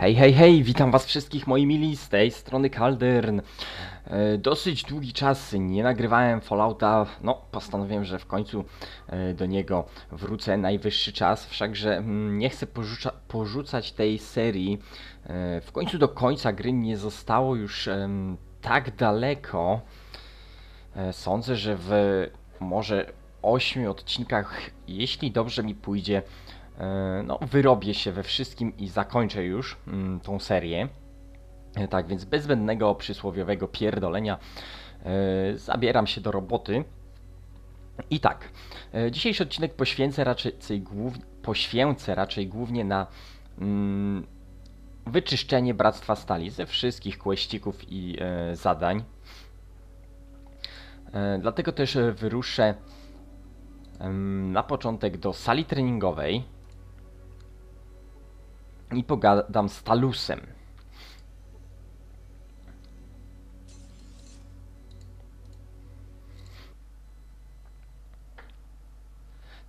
Hej, hej, hej, witam was wszystkich moi mili, z tej strony Kaldern. E, Dosyć długi czas nie nagrywałem Fallouta, no postanowiłem, że w końcu e, do niego wrócę, najwyższy czas, wszakże mm, nie chcę porzuca, porzucać tej serii. E, W końcu do końca gry nie zostało już tak daleko. Sądzę, że w może 8 odcinkach, jeśli dobrze mi pójdzie, no, wyrobię się we wszystkim i zakończę już mm, tą serię. E, Tak więc bez zbędnego przysłowiowego pierdolenia e, zabieram się do roboty. I tak, e, dzisiejszy odcinek poświęcę raczej, głów, poświęcę raczej głównie na mm, wyczyszczenie Bractwa Stali ze wszystkich kłeścików i e, zadań. E, Dlatego też e, wyruszę em, na początek do sali treningowej i pogadam z Talusem.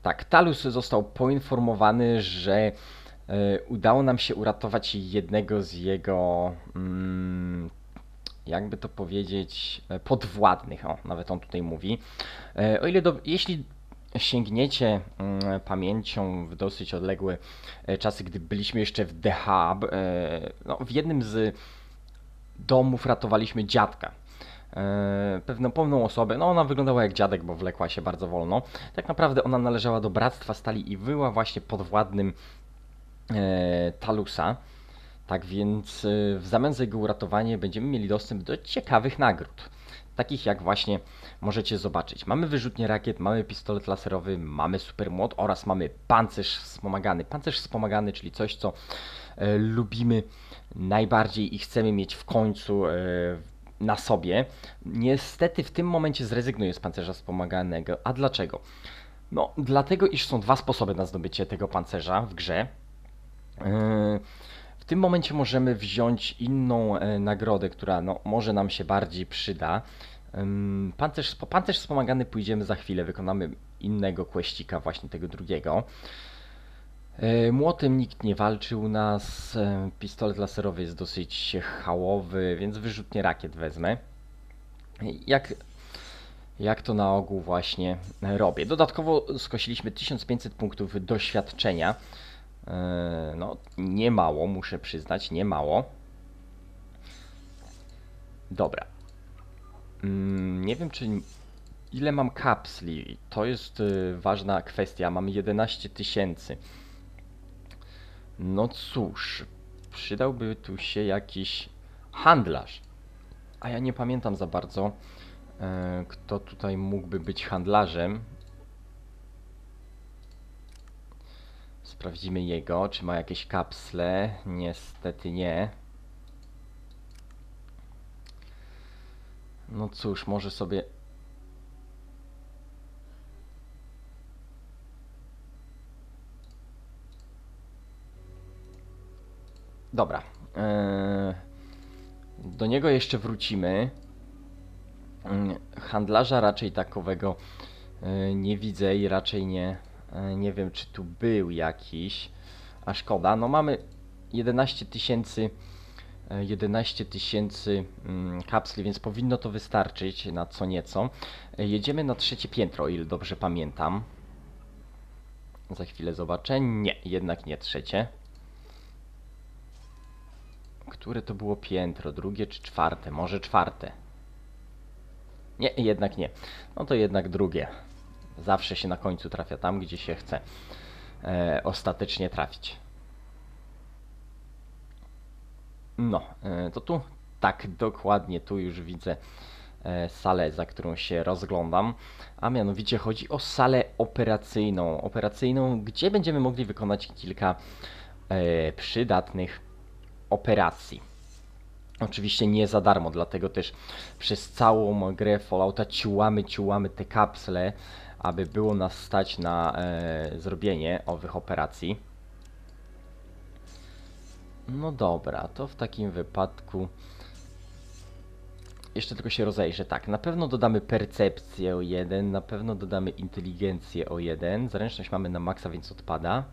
Tak, Talus został poinformowany, że e, udało nam się uratować jednego z jego, mm, jakby to powiedzieć, e, podwładnych. O, nawet on tutaj mówi. E, o ile do, jeśli sięgniecie mm, pamięcią w dosyć odległe e, czasy, gdy byliśmy jeszcze w The Hub, e, no, w jednym z domów ratowaliśmy dziadka. E, pewną pewną osobę, no ona wyglądała jak dziadek, bo wlekła się bardzo wolno. Tak naprawdę ona należała do Bractwa Stali i była właśnie podwładnym Talusa. Tak więc w zamian za jego uratowanie będziemy mieli dostęp do ciekawych nagród. Takich jak właśnie możecie zobaczyć. Mamy wyrzutnie rakiet, mamy pistolet laserowy, mamy supermłot oraz mamy pancerz wspomagany. Pancerz wspomagany, czyli coś, co e, lubimy najbardziej i chcemy mieć w końcu e, na sobie. Niestety w tym momencie zrezygnuję z pancerza wspomaganego. A dlaczego? No, dlatego, iż są dwa sposoby na zdobycie tego pancerza w grze. W tym momencie możemy wziąć inną e, nagrodę, która no, może nam się bardziej przyda. Pancerz, po pancerz wspomagany pójdziemy za chwilę, wykonamy innego kłeścika, właśnie tego drugiego. E, Młotem nikt nie walczył nas, e, pistolet laserowy jest dosyć hałowy, więc wyrzutnie rakiet wezmę. Jak, jak to na ogół właśnie robię. Dodatkowo skosiliśmy 1500 punktów doświadczenia. E, No, nie mało, muszę przyznać, nie mało. Dobra. Mm, Nie wiem, czy ile mam kapsli. To jest y, ważna kwestia. Mam 11 tysięcy. No cóż, przydałby tu się jakiś handlarz. A ja nie pamiętam za bardzo, e, kto tutaj mógłby być handlarzem. Sprawdzimy jego, czy ma jakieś kapsle. Niestety nie. No cóż, może sobie. Dobra. e, Do niego jeszcze wrócimy. Mm, Handlarza raczej takowego e, nie widzę i raczej nie, nie wiem, czy tu był jakiś. A szkoda. No mamy 11 tysięcy. e, 11 tysięcy mm, kapsli, więc powinno to wystarczyć na co nieco. E, Jedziemy na trzecie piętro, ile dobrze pamiętam. Za chwilę zobaczę. Nie, jednak nie trzecie. Które to było piętro? Drugie czy czwarte? Może czwarte. Nie, jednak nie. No to jednak drugie. Zawsze się na końcu trafia tam, gdzie się chce e, ostatecznie trafić. No, e, to tu, tak, dokładnie tu już widzę e, salę, za którą się rozglądam, a mianowicie chodzi o salę operacyjną. Operacyjną, gdzie będziemy mogli wykonać kilka e, przydatnych operacji. Oczywiście nie za darmo, dlatego też przez całą grę Fallouta ciułamy, ciułamy te kapsle, aby było nas stać na e, zrobienie owych operacji. No dobra, to w takim wypadku jeszcze tylko się rozejrzę. Tak, na pewno dodamy percepcję o 1, na pewno dodamy inteligencję o 1. Zręczność mamy na maksa, więc odpada.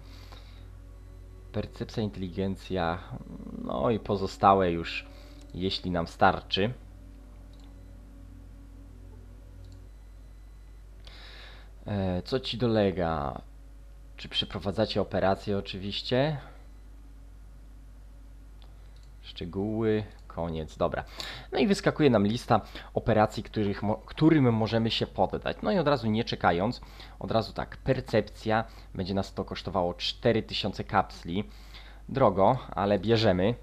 percepcja, inteligencja, no i pozostałe już, jeśli nam starczy. Co ci dolega? Czy przeprowadzacie operację oczywiście? Szczegóły, koniec, dobra. No i wyskakuje nam lista operacji, których, którym możemy się poddać. No i od razu nie czekając, od razu tak, percepcja, będzie nas to kosztowało 4000 kapsli. Drogo, ale bierzemy.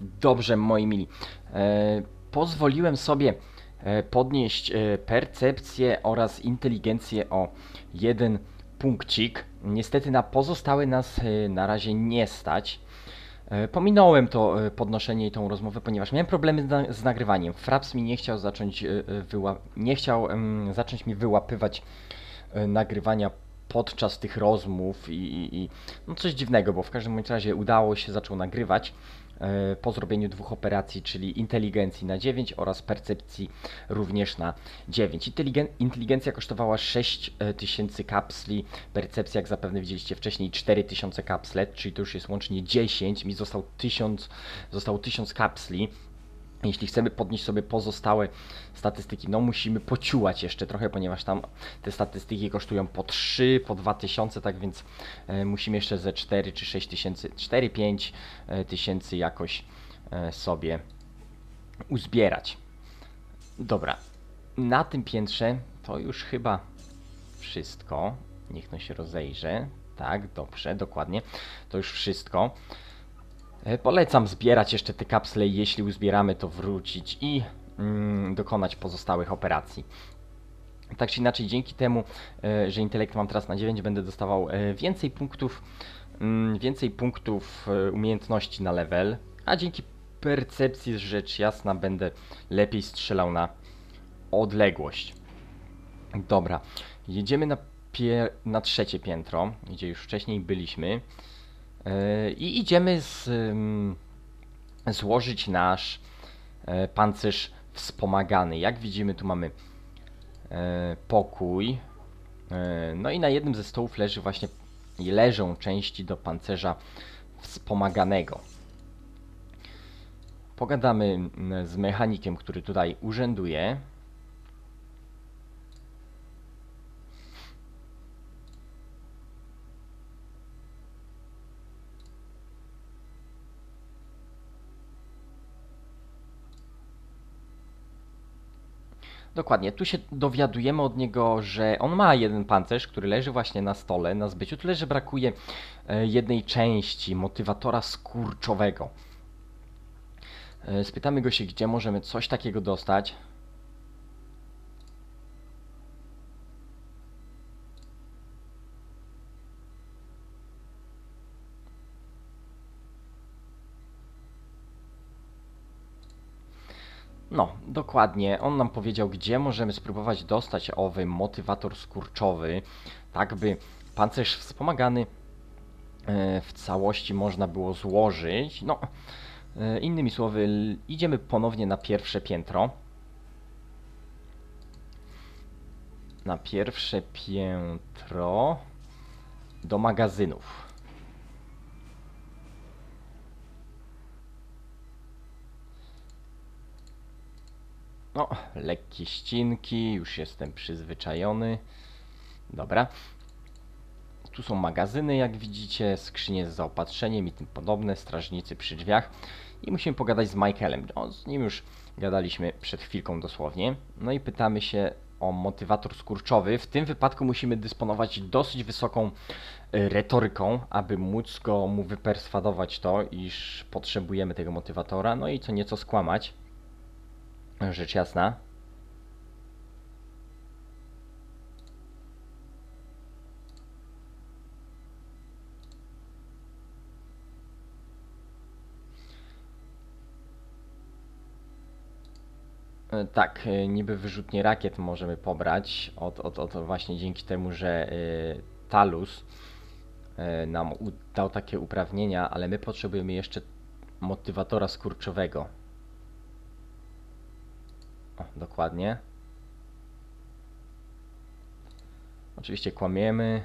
Dobrze, moi mili. E, pozwoliłem sobie e, podnieść e, percepcję oraz inteligencję o jeden punkcik. Niestety na pozostałe nas e, na razie nie stać. E, Pominąłem to e, podnoszenie i tą rozmowę, ponieważ miałem problemy z, na- z nagrywaniem. Fraps mi nie chciał zacząć, e, e, wyła- nie chciał zacząć mi wyłapywać e, nagrywania podczas tych rozmów i, i, i no coś dziwnego, bo w każdym razie udało się, zaczął nagrywać e, po zrobieniu dwóch operacji, czyli inteligencji na 9 oraz percepcji również na 9. Inteligen- inteligencja kosztowała 6000 kapsli, percepcja jak zapewne widzieliście wcześniej 4000 kapslet, czyli to już jest łącznie 10, mi został 1000, zostało 1000 kapsli. Jeśli chcemy podnieść sobie pozostałe statystyki, no musimy pociułać jeszcze trochę, ponieważ tam te statystyki kosztują po 3, po 2000, tak więc e, musimy jeszcze ze 4 czy 6 tysięcy, 4-5 e, tysięcy jakoś e, sobie uzbierać. Dobra, na tym piętrze to już chyba wszystko. Niech no się rozejrzy. Tak, dobrze, dokładnie. To już wszystko. E, Polecam zbierać jeszcze te kapsle, jeśli uzbieramy, to wrócić i mm, dokonać pozostałych operacji. Tak czy inaczej, dzięki temu, e, że intelekt mam teraz na 9, będę dostawał e, więcej punktów, mm, więcej punktów umiejętności na level, a dzięki percepcji rzecz jasna będę lepiej strzelał na odległość. Dobra, jedziemy na, na trzecie piętro, gdzie już wcześniej byliśmy. Yy, I idziemy z, złożyć nasz e, pancerz wspomagany. Jak widzimy, tu mamy e, pokój. E, No i na jednym ze stołów leży właśnie leżą części do pancerza wspomaganego. Pogadamy mm, z mechanikiem, który tutaj urzęduje. Dokładnie, tu się dowiadujemy od niego, że on ma jeden pancerz, który leży właśnie na stole, na zbyciu, tyle że brakuje e, jednej części motywatora skurczowego. E, Spytamy go się, gdzie możemy coś takiego dostać. No, dokładnie. On nam powiedział, gdzie możemy spróbować dostać owy motywator skurczowy, tak by pancerz wspomagany e, w całości można było złożyć. No, e, innymi słowy, idziemy ponownie na pierwsze piętro. Na pierwsze piętro do magazynów. No, lekkie ścinki, już jestem przyzwyczajony. Dobra. Tu są magazyny, jak widzicie, skrzynie z zaopatrzeniem i tym podobne, strażnicy przy drzwiach. I musimy pogadać z Michaelem. No, z nim już gadaliśmy przed chwilką dosłownie. No i pytamy się o motywator skurczowy. W tym wypadku musimy dysponować dosyć wysoką y, retoryką, aby móc go mu wyperswadować to, iż potrzebujemy tego motywatora, no i co nieco skłamać. Rzecz jasna. E, Tak, e, niby wyrzutnie rakiet możemy pobrać od, od, od właśnie dzięki temu, że e, Talus e, nam dał takie uprawnienia, ale my potrzebujemy jeszcze motywatora skurczowego. O, dokładnie. Oczywiście kłamiemy.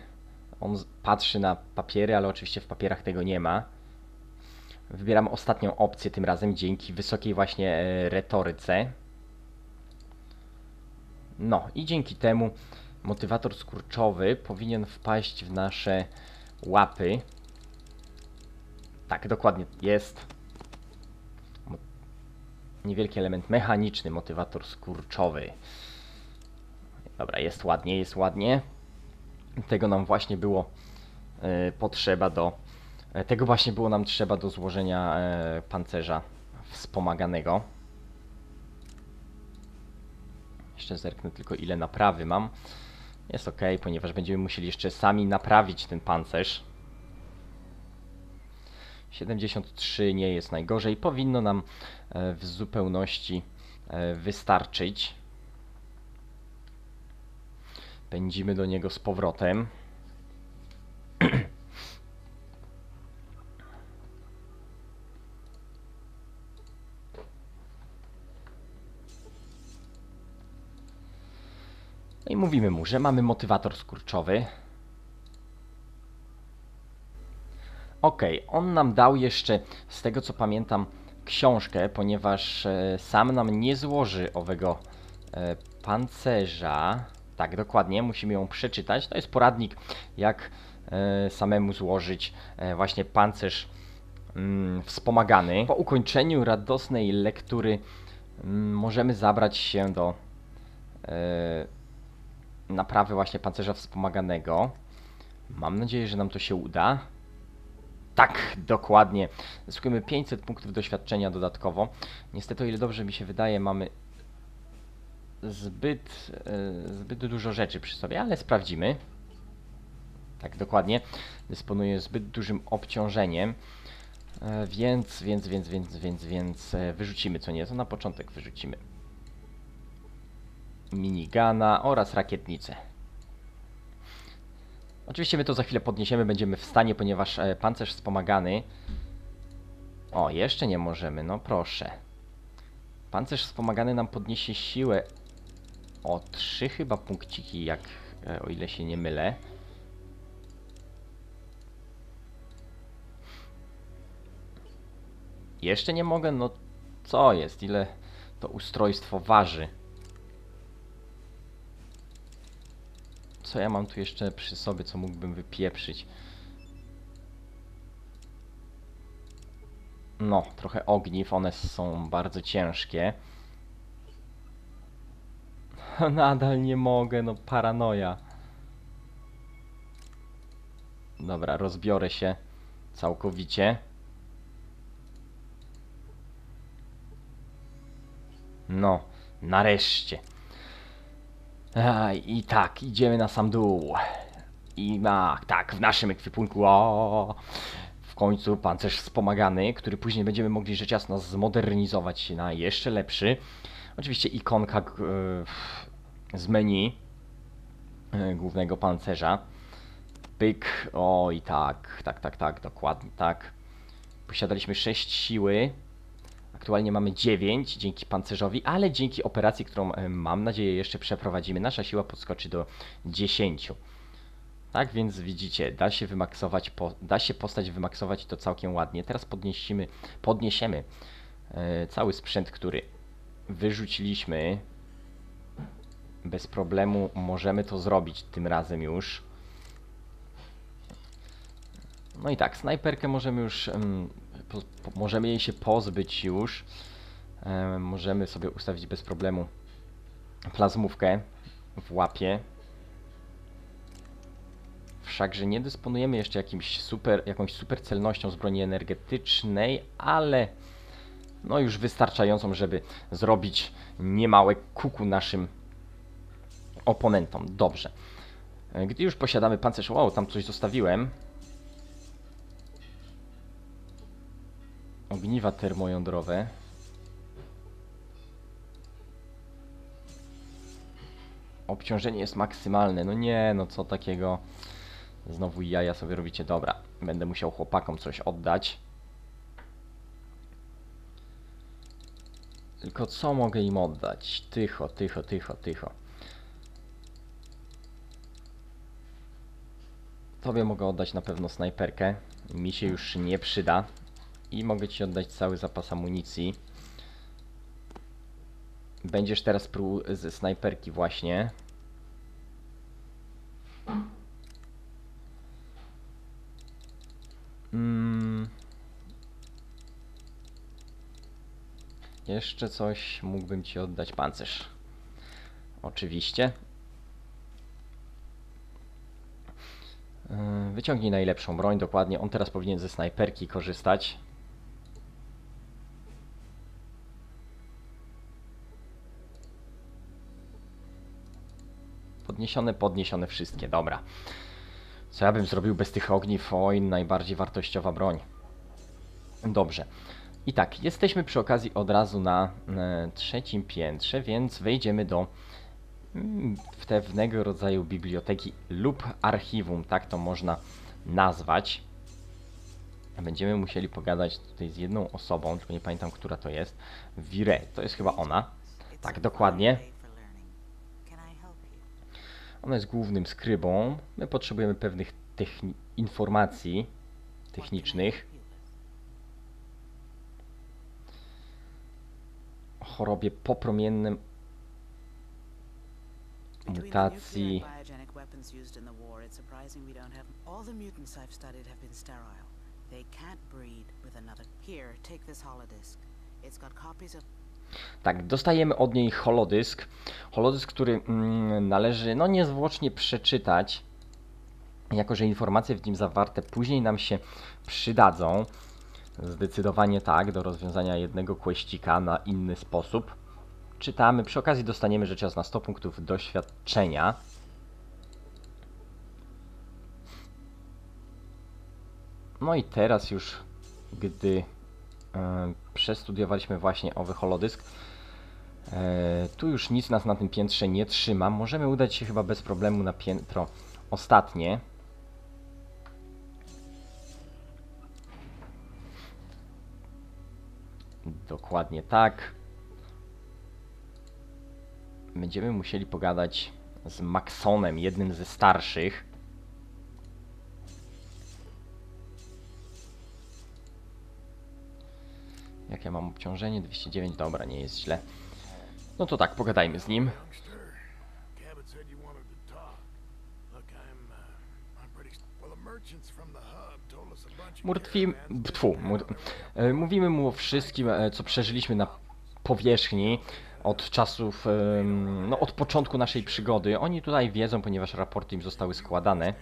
On patrzy na papiery, ale oczywiście w papierach tego nie ma. Wybieram ostatnią opcję tym razem dzięki wysokiej właśnie e, retoryce. No i dzięki temu motywator skurczowy powinien wpaść w nasze łapy. Tak, dokładnie jest. Niewielki element mechaniczny, motywator skurczowy. Dobra, jest ładnie, jest ładnie. Tego nam właśnie było e, potrzeba do. e, Tego właśnie było nam trzeba do złożenia e, pancerza wspomaganego. Jeszcze zerknę tylko ile naprawy mam. Jest ok, ponieważ będziemy musieli jeszcze sami naprawić ten pancerz. 73 nie jest najgorzej. Powinno nam e, w zupełności e, wystarczyć. Pędzimy do niego z powrotem. No i mówimy mu, że mamy motywator skurczowy. Okej, on nam dał jeszcze, z tego co pamiętam, książkę, ponieważ e, sam nam nie złoży owego e, pancerza. Tak, dokładnie, musimy ją przeczytać. To jest poradnik, jak e, samemu złożyć właśnie pancerz mm, wspomagany. Po ukończeniu radosnej lektury mm, możemy zabrać się do naprawy właśnie pancerza wspomaganego. Mam nadzieję, że nam to się uda. Tak, dokładnie. Zyskujemy 500 punktów doświadczenia dodatkowo. Niestety, o ile dobrze mi się wydaje, mamy zbyt, e, zbyt dużo rzeczy przy sobie, ale sprawdzimy. Tak, dokładnie. Dysponuję zbyt dużym obciążeniem. E, Więc, więc, więc, więc, więc, więc e, wyrzucimy co nieco. Na początek wyrzucimy minigana oraz rakietnicę. Oczywiście my to za chwilę podniesiemy, będziemy w stanie, ponieważ e, pancerz wspomagany... O, jeszcze nie możemy, no proszę. Pancerz wspomagany nam podniesie siłę o 3 chyba punkciki, jak e, o ile się nie mylę. Jeszcze nie mogę, no co jest, ile to ustrojstwo waży. Co ja mam tu jeszcze przy sobie, co mógłbym wypieprzyć? No, trochę ogniw, one są bardzo ciężkie. Nadal nie mogę, no paranoja. Dobra, rozbiorę się całkowicie. No, nareszcie. A, I tak, idziemy na sam dół. I ma, tak, w naszym ekwipunku, o, w końcu pancerz wspomagany, który później będziemy mogli rzecz jasna zmodernizować na jeszcze lepszy. Oczywiście ikonka e, z menu e, głównego pancerza. Pyk, o i tak, tak, tak, tak, dokładnie tak. Posiadaliśmy 6 siły, Aktualnie mamy 9 dzięki pancerzowi, ale dzięki operacji, którą e, mam nadzieję jeszcze przeprowadzimy, nasza siła podskoczy do 10. Tak więc widzicie, da się wymaksować, po, da się postać wymaksować to całkiem ładnie. Teraz podniesiemy, podniesiemy e, cały sprzęt, który wyrzuciliśmy. Bez problemu możemy to zrobić tym razem już. No i tak, snajperkę możemy już, em, po, po, możemy jej się pozbyć już. Em, możemy sobie ustawić bez problemu plazmówkę w łapie. Wszakże nie dysponujemy jeszcze jakimś super, jakąś super celnością z broni energetycznej, ale no już wystarczającą, żeby zrobić niemałe kuku naszym oponentom. Dobrze. E, Gdy już posiadamy pancerz, wow, tam coś zostawiłem. Ogniwa termojądrowe. Obciążenie jest maksymalne. No nie, no co takiego. Znowu jaja sobie robicie. Dobra, będę musiał chłopakom coś oddać. Tylko co mogę im oddać? Tycho, tycho, tycho, tycho. Tobie mogę oddać na pewno snajperkę. Mi się już nie przyda. I mogę ci oddać cały zapas amunicji. Będziesz teraz pruł ze snajperki właśnie. Mm. Jeszcze coś mógłbym ci oddać pancerz. Oczywiście. Yy, Wyciągnij najlepszą broń, dokładnie. On teraz powinien ze snajperki korzystać. Podniesione, podniesione wszystkie, dobra. Co ja bym zrobił bez tych ogniw? Oj, najbardziej wartościowa broń. Dobrze. I tak, jesteśmy przy okazji od razu na e, trzecim piętrze, więc wejdziemy do mm, pewnego rodzaju biblioteki lub archiwum, tak to można nazwać. Będziemy musieli pogadać tutaj z jedną osobą, tylko nie pamiętam, która to jest. Vire, to jest chyba ona. Tak, dokładnie. Ona jest głównym skrybą. My potrzebujemy pewnych techni- informacji technicznych o chorobie popromiennym mutacji. They can't breed with another. Here, take this holodisk. It's got copies of. Tak, dostajemy od niej holodysk. Holodysk, który mm, należy no niezwłocznie przeczytać, jako że informacje w nim zawarte później nam się przydadzą. Zdecydowanie tak, do rozwiązania jednego kłeścika na inny sposób. Czytamy, przy okazji dostaniemy rzecz jasna 100 punktów doświadczenia. No i teraz już, gdy przestudiowaliśmy właśnie owy holodysk, e, tu już nic nas na tym piętrze nie trzyma. Możemy udać się chyba bez problemu na piętro ostatnie. Dokładnie tak. Będziemy musieli pogadać z Maxonem, jednym ze starszych. Jak ja mam obciążenie? 209, dobra, nie jest źle. No to tak, pogadajmy z nim. Uh, Murtwi... Tfu, mur... e, Mówimy mu o wszystkim, e, co przeżyliśmy na powierzchni od czasów, no od początku naszej przygody. Oni tutaj wiedzą, ponieważ raporty im zostały składane.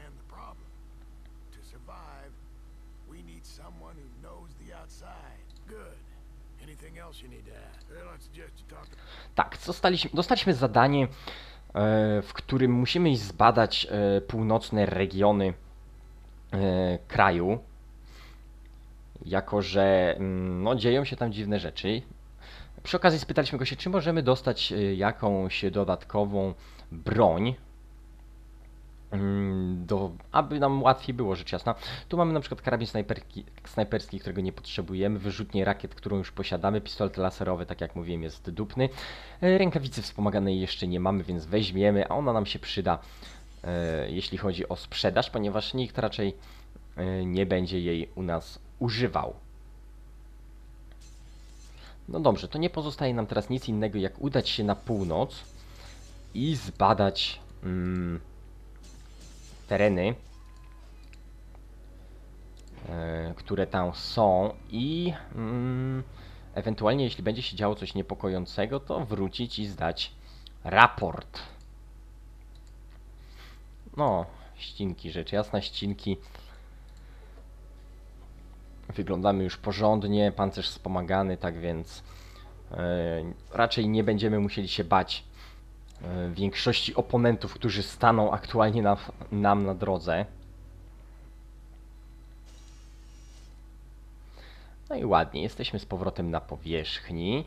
Tak, zostaliśmy, dostaliśmy zadanie, e, w którym musimy zbadać e, północne regiony e, kraju, jako że mm, no, dzieją się tam dziwne rzeczy. Przy okazji spytaliśmy go się, czy możemy dostać jakąś dodatkową broń, do, aby nam łatwiej było, rzecz jasna. Tu mamy na przykład karabin snajperki, snajperski, którego nie potrzebujemy, wyrzutnię rakiet, którą już posiadamy, pistolet laserowy, tak jak mówiłem, jest dupny. E, Rękawicy wspomaganej jeszcze nie mamy, więc weźmiemy, a ona nam się przyda, e, jeśli chodzi o sprzedaż, ponieważ nikt raczej e, nie będzie jej u nas używał. No dobrze, to nie pozostaje nam teraz nic innego, jak udać się na północ i zbadać mm, tereny, e, które tam są i mm, ewentualnie jeśli będzie się działo coś niepokojącego, to wrócić i zdać raport. No, ścinki, rzecz jasna, ścinki. Wyglądamy już porządnie, pancerz wspomagany, tak więc e, raczej nie będziemy musieli się bać większości oponentów, którzy staną aktualnie na, nam na drodze. No i ładnie, jesteśmy z powrotem na powierzchni.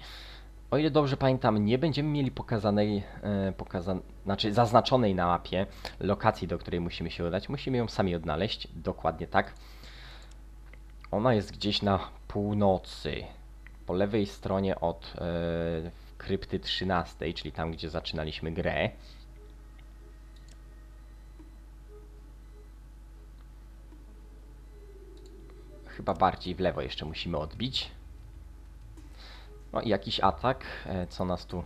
O ile dobrze pamiętam, nie będziemy mieli pokazanej, e, pokaza znaczy zaznaczonej na mapie lokacji, do której musimy się udać. Musimy ją sami odnaleźć, dokładnie tak. Ona jest gdzieś na północy, po lewej stronie od e, krypty 13, czyli tam, gdzie zaczynaliśmy grę. chyba bardziej w lewo jeszcze musimy odbić. No i jakiś atak, e, co nas tu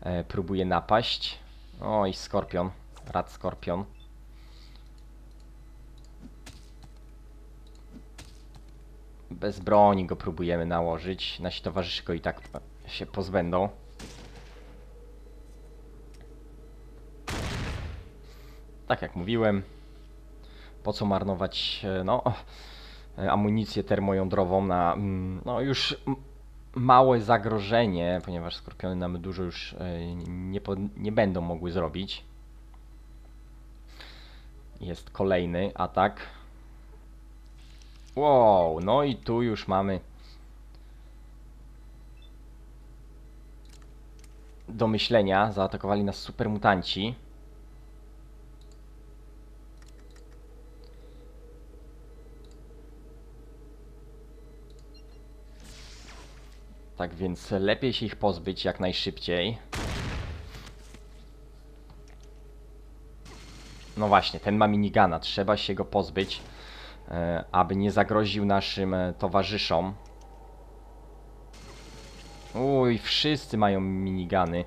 e, próbuje napaść. Oj, skorpion, rad skorpion. Bez broni go próbujemy nałożyć. Nasi towarzysze go i tak się pozbędą. Tak jak mówiłem, po co marnować e, no, e, amunicję termojądrową na mm, no, już małe zagrożenie, ponieważ skorpiony nam dużo już e, nie, nie będą mogły zrobić. Jest kolejny atak. Wow, no i tu już mamy do myślenia. Zaatakowali nas supermutanci. Tak więc lepiej się ich pozbyć jak najszybciej. No właśnie, ten ma minigana, trzeba się go pozbyć, e, aby nie zagroził naszym e, towarzyszom. Uj, wszyscy mają minigany.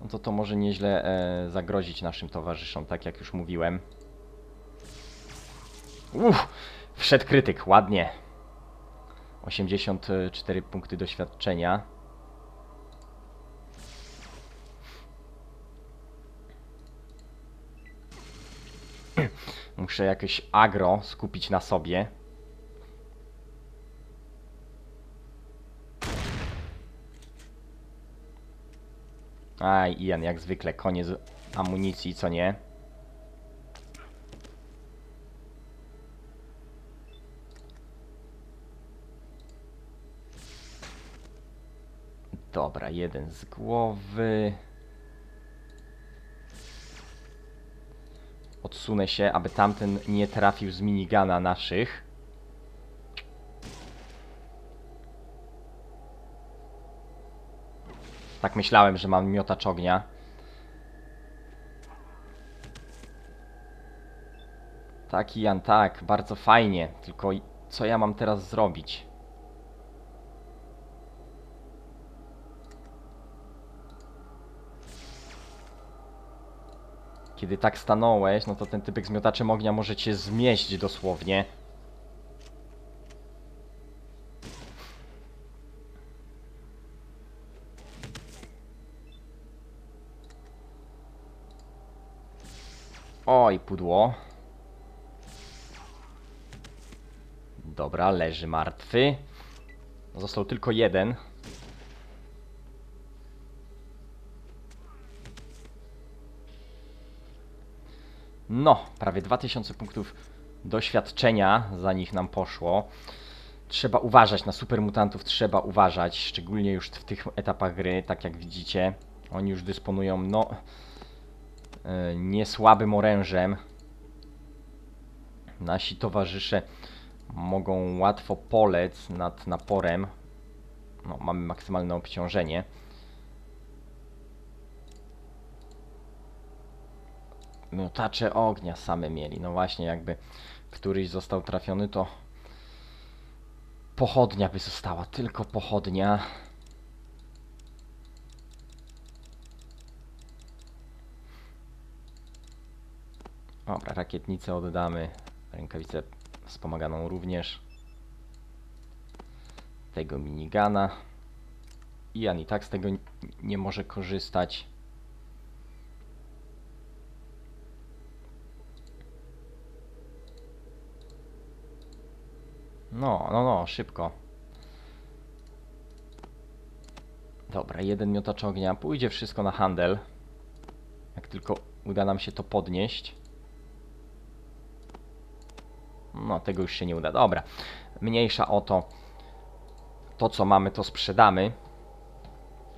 No to to może nieźle e, zagrozić naszym towarzyszom, tak jak już mówiłem. Uff, wszedł krytyk, ładnie. 84 punkty doświadczenia. Muszę jakieś agro skupić na sobie. Aj, Ian, jak zwykle, koniec amunicji, co nie? Dobra, jeden z głowy. Odsunę się, aby tamten nie trafił z minigana naszych. Tak myślałem, że mam miotacz ognia. Tak, Ian, tak, bardzo fajnie. Tylko co ja mam teraz zrobić? Kiedy tak stanąłeś, no to ten typek z miotaczem ognia może cię zmieść dosłownie. Oj, pudło. Dobra, leży martwy. Został tylko jeden. No, prawie 2000 punktów doświadczenia za nich nam poszło. Trzeba uważać, na supermutantów trzeba uważać, szczególnie już w tych etapach gry, tak jak widzicie. Oni już dysponują, no, e, niesłabym orężem. Nasi towarzysze mogą łatwo polec nad naporem. No, mamy maksymalne obciążenie. Miotacze ognia same mieli. No właśnie, jakby któryś został trafiony, to pochodnia by została. Tylko pochodnia. Dobra, rakietnicę oddamy. Rękawicę wspomaganą również. Tego minigana. Ian i tak z tego nie może korzystać. No, no, no, szybko. Dobra, jeden miotacz ognia. Pójdzie wszystko na handel. Jak tylko uda nam się to podnieść. No, tego już się nie uda. Dobra, mniejsza o to. To, co mamy, to sprzedamy.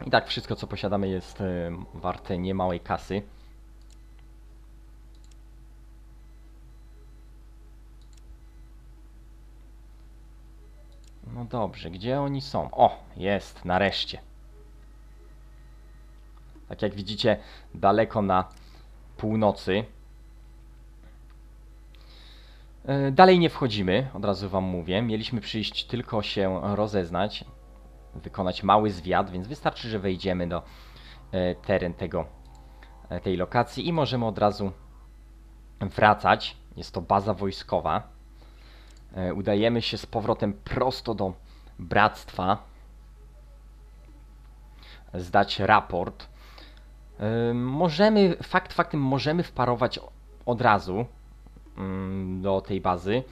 I tak wszystko, co posiadamy, jest y, warte niemałej kasy. No dobrze, gdzie oni są? O, jest, nareszcie. Tak jak widzicie, daleko na północy. E, Dalej nie wchodzimy, od razu Wam mówię. Mieliśmy przyjść tylko się rozeznać, wykonać mały zwiat, więc wystarczy, że wejdziemy do e, teren tego, e, tej lokacji i możemy od razu wracać. Jest to baza wojskowa. E, Udajemy się z powrotem prosto do bractwa. Zdać raport. E, Możemy, fakt faktem, możemy wparować od razu mm, do tej bazy,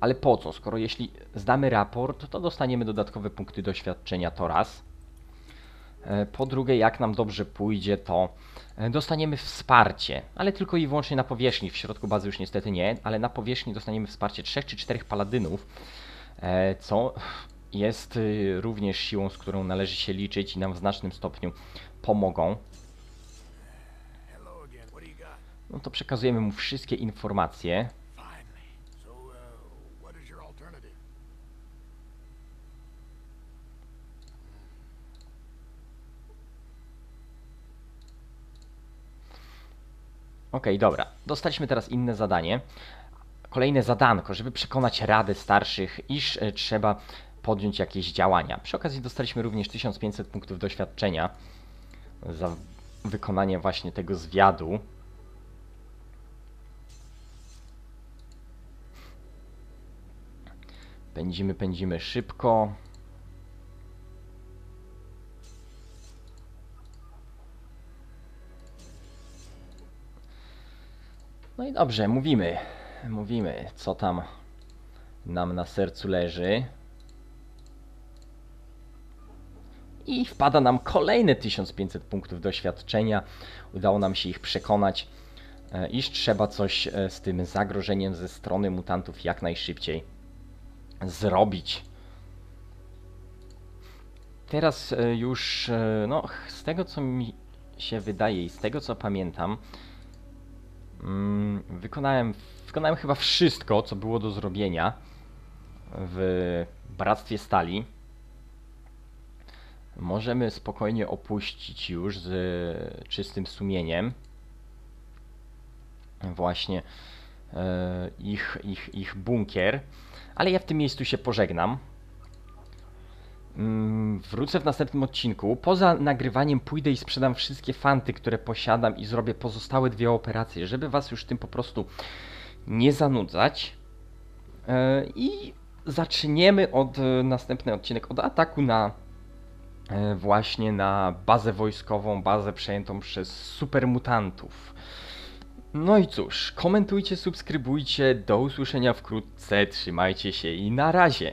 ale po co? Skoro jeśli zdamy raport, to dostaniemy dodatkowe punkty doświadczenia to raz. E, Po drugie, jak nam dobrze pójdzie, to e, dostaniemy wsparcie, ale tylko i wyłącznie na powierzchni. W środku bazy już niestety nie, ale na powierzchni dostaniemy wsparcie trzech czy czterech paladynów, e, co jest y, również siłą, z którą należy się liczyć i nam w znacznym stopniu pomogą. No to przekazujemy mu wszystkie informacje. Okej, dobra. Dostaliśmy teraz inne zadanie. Kolejne zadanko, żeby przekonać Radę Starszych, iż e, trzeba podjąć jakieś działania. Przy okazji dostaliśmy również 1500 punktów doświadczenia za wykonanie właśnie tego zwiadu. Pędzimy, pędzimy szybko. No i dobrze, mówimy. Mówimy, co tam nam na sercu leży. I wpada nam kolejne 1500 punktów doświadczenia. Udało nam się ich przekonać, e, iż trzeba coś e, z tym zagrożeniem ze strony mutantów jak najszybciej zrobić. Teraz e, już, no, z tego co mi się wydaje i z tego co pamiętam, Mm, wykonałem, wykonałem chyba wszystko, co było do zrobienia w Bractwie Stali. Możemy spokojnie opuścić już z czystym sumieniem właśnie e, ich, ich, ich bunkier, ale ja w tym miejscu się pożegnam. Mm, Wrócę w następnym odcinku. Poza nagrywaniem pójdę i sprzedam wszystkie fanty, które posiadam i zrobię pozostałe dwie operacje, żeby was już tym po prostu nie zanudzać. E, I zaczniemy od e, następny odcinek od ataku na e, właśnie na bazę wojskową, bazę przejętą przez supermutantów. No i cóż, komentujcie, subskrybujcie, do usłyszenia wkrótce, trzymajcie się i na razie.